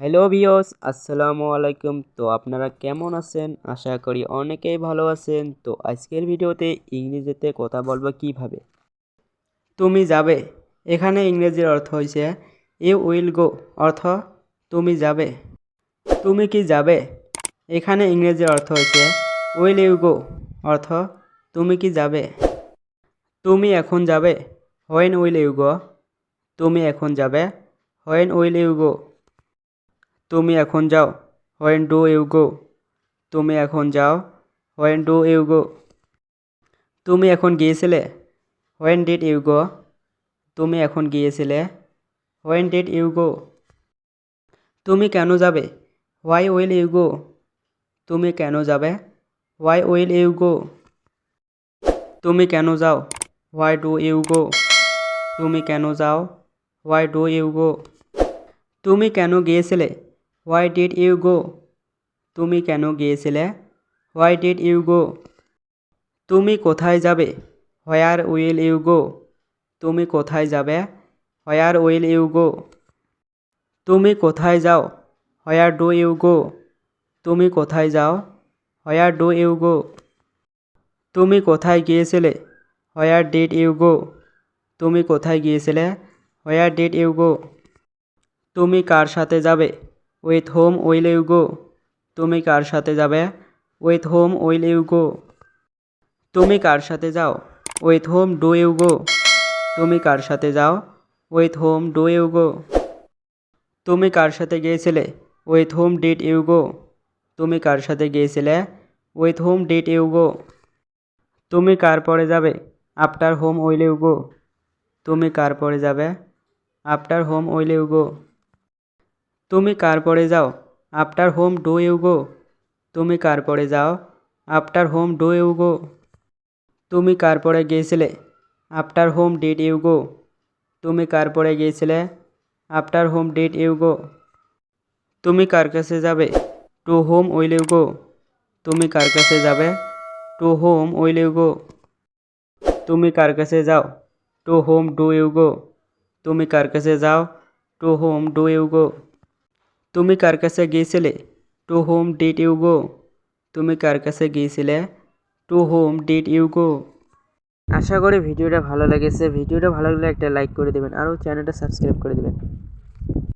Hello ভিওস, আসসালামু আলাইকুম। তো আপনারা কেমন আছেন? আশা করি অনেকেই ভালো আছেন। তো আজকের ভিডিওতে ইংরেজিতে কথা বলব কীভাবে? তুমি যাবে। এখানে ইংরেজির অর্থ হয়েছে ইউ উইল গো। অর্থ, তুমি যাবে। তুমি কি যাবে? এখানে ইংরেজির অর্থ হয়েছে উইল ইউ গো। অর্থ, তুমি কি যাবে? তুমি এখন যাবে। When will you go? তুমি এখন যাবে। When will you go. তুমি এখন যাও। হোয়েন ডু ইউ গো তুমি এখন যাও। হোয়েন ডু ইউ গো তুমি এখন গিয়েছিলে? হোয়েন ডিড ইউ গো তুমি এখন গিয়েছিলে? হোয়েন ডিড ইউ গো তুমি কেন যাবে? হোয়াই উইল ইউ গো তুমি কেন যাবে? হোয়াই উইল ইউ গো তুমি কেন যাও? হোয়াই ডু ইউ গো তুমি কেন যাও? হোয়াই ডু ইউ গো তুমি কেন গিয়েছিলে? হোয়াই ডিড ইউ গো তুমি কেন গিয়েছিলে? হোয়াই ডিড ইউ গো তুমি কোথায় যাবে? হোয়ার উইল ইউ গো তুমি কোথায় যাবে? হোয়ার উইল ইউ গো তুমি কোথায় যাও? হোয়ার ডু ইউ গো তুমি কোথায় যাও? হোয়ার ডু ইউ গো তুমি কোথায় গিয়েছিলে? হোয়ার ডিড ইউ গো তুমি কোথায় গিয়েছিলে? হোয়ার ডিড ইউ গো তুমি কার সাথে যাবে? With whom will you go তুমি কার সাথে যাবে? With whom will you go তুমি কার সাথে যাও? With whom do you go তুমি কার সাথে যাও? With whom do you go তুমি কার সাথে গিয়েছিলে? With whom did you go তুমি কার সাথে গিয়েছিলে? With whom did you go তুমি কার পরে যাবে? After whom will you go তুমি কার পরে যাবে? After whom will you go তুমি কার পরে যাও after whom do you go তুমি কার পরে যাও after whom do you go তুমি কার পরে গিয়েছিলে after whom did you go তুমি কার পরে গিয়েছিলে after whom did you go তুমি কার কাছে যাবে to whom will you go তুমি কার কাছে যাবে to whom will you go তুমি কার কাছে যাও to whom do you go তুমি কার কাছে যাও to home do you go তুমি কার কাছে গিয়েছিলে? To home did you go তুমি কার কাছে গিয়েছিলে? To home did you go আশা করি ভিডিওটা ভালো লেগেছে। ভিডিওটা ভালো লাগলে একটা লাইক করে দেবেন। আরও চ্যানেলটা সাবস্ক্রাইব করে দেবেন।